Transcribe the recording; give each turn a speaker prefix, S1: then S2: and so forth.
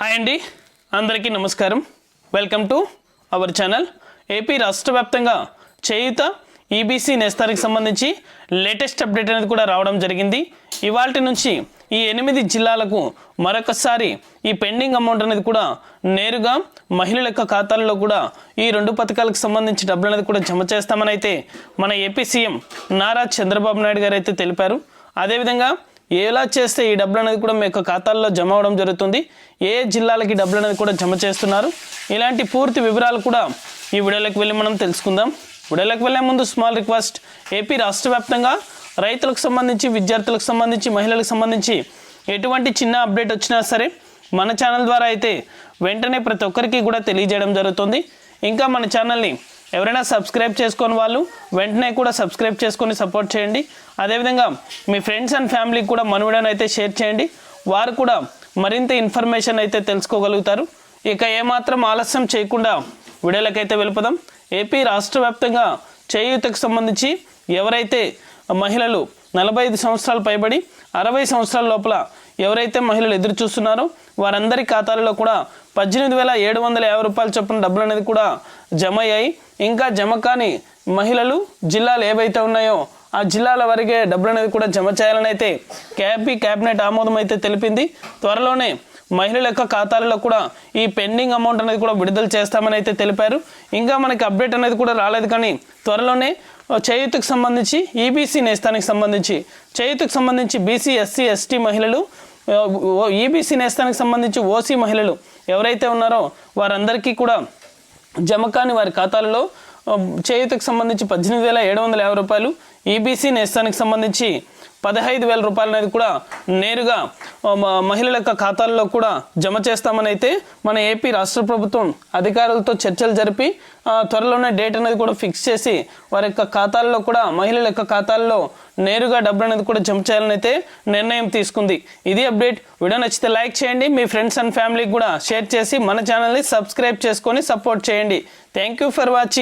S1: Hi అండి. అందరికీ నమస్కారం. Welcome to our channel. AP రాష్ట్ర వ్యాప్తంగా చేయుత ఈబీసీ నేస్తానికి సంబంధించి లేటెస్ట్ అప్డేట్ అనేది కూడా రావడం జరిగింది. ఇవాళ నుంచి ఈ ఎనిమిది జిల్లాలకు మరొకసారి ఈ పెండింగ్ అమౌంట్ అనేది కూడా నేరుగా మహిళల యొక్క ఖాతాల్లో కూడా ఈ రెండు పథకాలకు సంబంధించి డబ్బులు అనేది కూడా జమ చేస్తామని అయితే మన ఏపీ సీఎం నారా చంద్రబాబు నాయుడు గారు అయితే తెలిపారు. అదేవిధంగా ఎలా చేస్తే ఈ డబ్బులు అనేది కూడా మీ యొక్క ఖాతాల్లో జమ అవడం జరుగుతుంది? ఏ జిల్లాలకి డబ్బులు అనేది కూడా జమ చేస్తున్నారు? ఇలాంటి పూర్తి వివరాలు కూడా ఈ వీడియోలోకి వెళ్ళి మనం తెలుసుకుందాం. వీడియోలోకి వెళ్ళే ముందు స్మాల్ రిక్వెస్ట్ ఏపీ రాష్ట్ర వ్యాప్తంగా రైతులకు సంబంధించి విద్యార్థులకు సంబంధించి మహిళలకు సంబంధించి ఎటువంటి చిన్న అప్డేట్ వచ్చినా సరే మన ఛానల్ ద్వారా అయితే వెంటనే ప్రతి ఒక్కరికి కూడా తెలియజేయడం జరుగుతుంది. ఇంకా మన ఛానల్ని ఎవరైనా సబ్స్క్రైబ్ చేసుకొని వాళ్ళు వెంటనే కూడా సబ్స్క్రైబ్ చేసుకొని సపోర్ట్ చేయండి. అదేవిధంగా మీ ఫ్రెండ్స్ అండ్ ఫ్యామిలీకి కూడా మన వీడియోని అయితే షేర్ చేయండి. వారు కూడా మరింత ఇన్ఫర్మేషన్ అయితే తెలుసుకోగలుగుతారు. ఇక ఏమాత్రం ఆలస్యం చేయకుండా వీడియోలకైతే వెళ్ళిపోదాం. ఏపీ రాష్ట్ర వ్యాప్తంగా చేయూతకు సంబంధించి ఎవరైతే మహిళలు నలభై ఐదు సంవత్సరాలు పైబడి అరవై సంవత్సరాల లోపల ఎవరైతే మహిళలు ఎదురు చూస్తున్నారో వారందరి ఖాతాలలో కూడా పద్దెనిమిది వేల ఏడు వందల యాభై రూపాయల చొప్పున డబ్బులు అనేది కూడా జమ అయ్యాయి ఇంకా జమ కాని మహిళలు జిల్లాలు ఏవైతే ఉన్నాయో ఆ జిల్లాల వరకే డబ్బులు అనేది కూడా జమ చేయాలని అయితే క్యాపీ క్యాబినెట్ ఆమోదం అయితే తెలిపింది. త్వరలోనే మహిళల యొక్క ఖాతాలలో కూడా ఈ పెండింగ్ అమౌంట్ అనేది కూడా విడుదల చేస్తామని అయితే తెలిపారు. ఇంకా మనకి అప్డేట్ అనేది కూడా రాలేదు కానీ త్వరలోనే చేయూతకు సంబంధించి ఈబీసీ నేస్తానికి సంబంధించి చేయూతకు సంబంధించి బీసీ ఎస్సీ ఎస్టీ మహిళలు ఈబీసీ నేస్తానికి సంబంధించి ఓసీ మహిళలు ఎవరైతే ఉన్నారో వారందరికీ కూడా జమ కాని వారి ఖాతాలలో చేయూతకు సంబంధించి పద్దెనిమిది వేల ఏడు వందల యాభై రూపాయలు ఈబీసీ నేస్తానికి సంబంధించి పదహైదు వేల రూపాయలు అనేది కూడా నేరుగా మహిళల యొక్క ఖాతాల్లో కూడా జమ చేస్తామని అయితే మన ఏపీ రాష్ట్ర ప్రభుత్వం అధికారులతో చర్చలు జరిపి త్వరలోనే డేట్ అనేది కూడా ఫిక్స్ చేసి వారి యొక్క ఖాతాల్లో కూడా మహిళల యొక్క ఖాతాల్లో నేరుగా డబ్బులు అనేది కూడా జమ చేయాలని అయితే నిర్ణయం తీసుకుంది. ఇది అప్డేట్. వీడియో నచ్చితే లైక్ చేయండి. మీ ఫ్రెండ్స్ అండ్ ఫ్యామిలీకి కూడా షేర్ చేసి మన ఛానల్ని సబ్స్క్రైబ్ చేసుకొని సపోర్ట్ చేయండి. Thank you for watching.